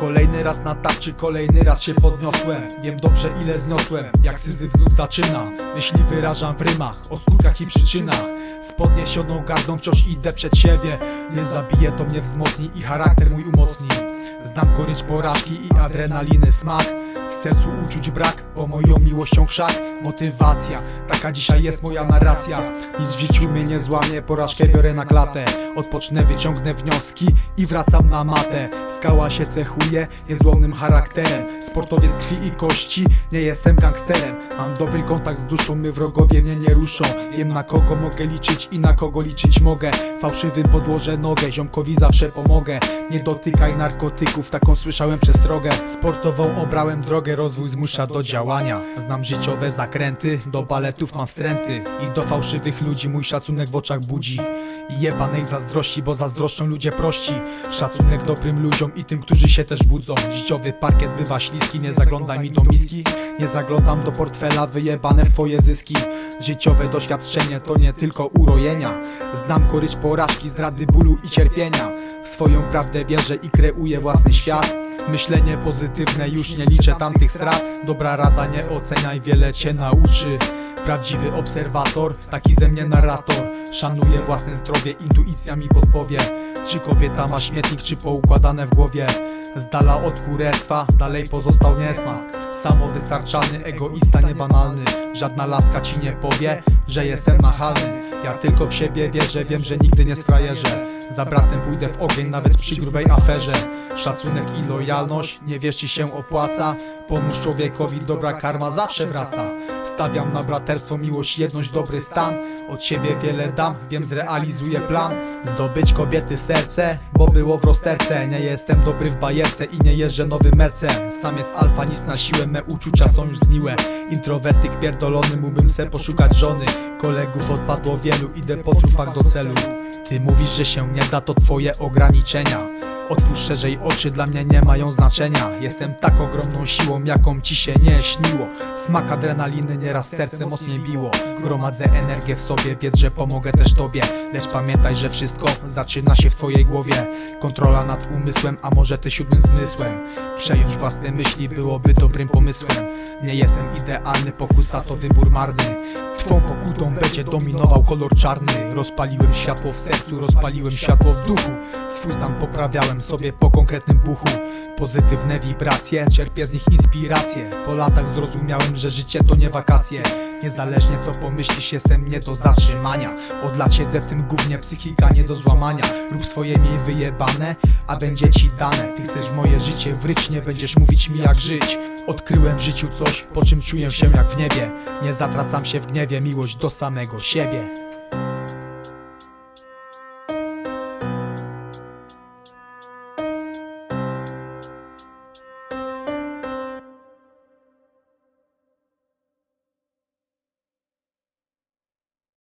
Kolejny raz na tarczy, kolejny raz się podniosłem. Wiem dobrze ile zniosłem, jak syzyf znów zaczyna. Myśli wyrażam w rymach, o skutkach i przyczynach. Z podniesioną gardą wciąż idę przed siebie. Nie zabije, to mnie wzmocni i charakter mój umocni. Znam gorycz porażki i adrenaliny smak. W sercu uczuć brak, bo moją miłością krzak. Motywacja, taka dzisiaj jest moja narracja. Nic w życiu mnie nie złamie, porażkę biorę na klatę. Odpocznę, wyciągnę wnioski i wracam na matę. Skała się cechuje niezłomnym charakterem. Sportowiec krwi i kości, nie jestem gangsterem. Mam dobry kontakt z duszą, my wrogowie mnie nie ruszą. Wiem na kogo mogę liczyć i na kogo liczyć mogę. Fałszywym podłożę nogę, ziomkowi zawsze pomogę. Nie dotykaj narkotyków, taką słyszałem przestrogę Sportową obrałem drogę, rozwój zmusza do działania. Znam życiowe zakręty, do baletów mam wstręty. I do fałszywych ludzi mój szacunek w oczach budzi. I jebanej zazdrości, bo zazdroszczą ludzie prości. Szacunek dobrym ludziom i tym, którzy się też budzą. Życiowy parkiet bywa śliski, nie zaglądaj mi do miski. Nie zaglądam do portfela, wyjebane w twoje zyski. Życiowe doświadczenie to nie tylko urojenia. Znam gorycz porażki, zdrady bólu i cierpienia. W swoją prawdę wierzę i kreuję własny świat. Myślenie pozytywne, już nie liczę tamtych strat. Dobra rada, nie oceniaj, wiele cię nauczy Prawdziwy obserwator, taki ze mnie narrator. Szanuję własne zdrowie, intuicja mi podpowie. Czy kobieta ma śmietnik, czy poukładane w głowie? Z dala od kurestwa, dalej pozostał niesmak. Samowystarczalny, egoista, niebanalny. Żadna laska ci nie powie, że jestem nachalny Ja tylko w siebie wierzę, wiem, że nigdy nie sfrajerzę Za bratem pójdę w ogień, nawet przy grubej aferze. Szacunek i lojalność, nie wiesz ci się opłaca. Pomóż człowiekowi, dobra karma zawsze wraca. Stawiam na braterstwo, miłość, jedność, dobry stan. Od siebie wiele dam, wiem zrealizuję plan. Zdobyć kobiety serce, bo było w rozterce. Nie jestem dobry w bajerce i nie jeżdżę nowym Samiec alfa, nic na siłę, me uczucia są już zgniłe Introwertyk pierdolony, mógłbym se poszukać żony. Kolegów odpadło wielu, idę po trupach do celu. Ty mówisz, że się nie da, to twoje ograniczenia. Otwórz szerzej oczy, dla mnie nie mają znaczenia. Jestem tak ogromną siłą, jaką ci się nie śniło. Smak adrenaliny nieraz serce mocniej biło. Gromadzę energię w sobie, wiedz, że pomogę też tobie. Lecz pamiętaj, że wszystko zaczyna się w twojej głowie. Kontrola nad umysłem, a może ty siódmym zmysłem. Przejąć własne myśli byłoby dobrym pomysłem. Nie jestem idealny, pokusa to wybór marny Twą pokutą będzie dominował kolor czarny. Rozpaliłem światło w sercu, rozpaliłem światło w duchu. Swój stan poprawiałem sobie po konkretnym buchu. Pozytywne wibracje, czerpię z nich inspirację Po latach zrozumiałem, że życie to nie wakacje. Niezależnie co pomyślisz, jestem nie do zatrzymania. Od lat siedzę w tym gównie, psychika nie do złamania. Rób swoje miej wyjebane, a będzie ci dane. Ty chcesz w moje życie wryć, nie będziesz mówić mi jak żyć. Odkryłem w życiu coś, po czym czuję się jak w niebie. Nie zatracam się w gniewie, miłość do samego siebie